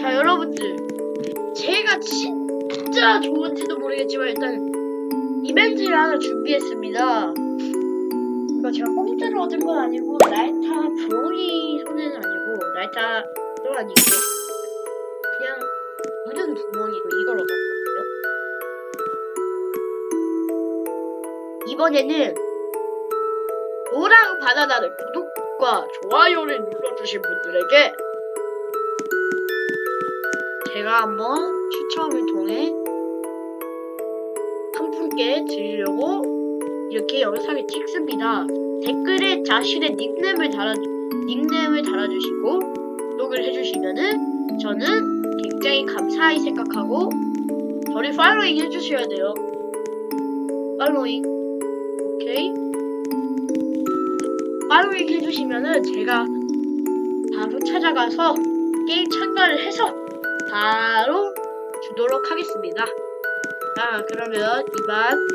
자 여러분들. 제가 진짜 좋은지도 모르겠지만 일단 이벤트를 하나 준비했습니다. 이거 제가 공짜로 얻은 건 아니고 날타 브로니 손해는 아니고 날타도 아니고 그냥 묻은 구멍이고 이걸 얻었거든요. 이번에는 노랑 바나나를 구독과 좋아요를 눌러주신 분들에게 제가 한번 추첨을 통해 한 분께 드리려고 이렇게 영상을 찍습니다. 댓글에 자신의 닉네임을 달아 닉네임을 달아주시고 구독을 해주시면은 저는 굉장히 감사히 생각하고 저를 팔로잉 해주셔야 돼요. 팔로잉 오케이 팔로잉 해주시면은 제가 바로 찾아가서 게임 참가를 해서 바로 주도록 하겠습니다. 자, 그러면 이만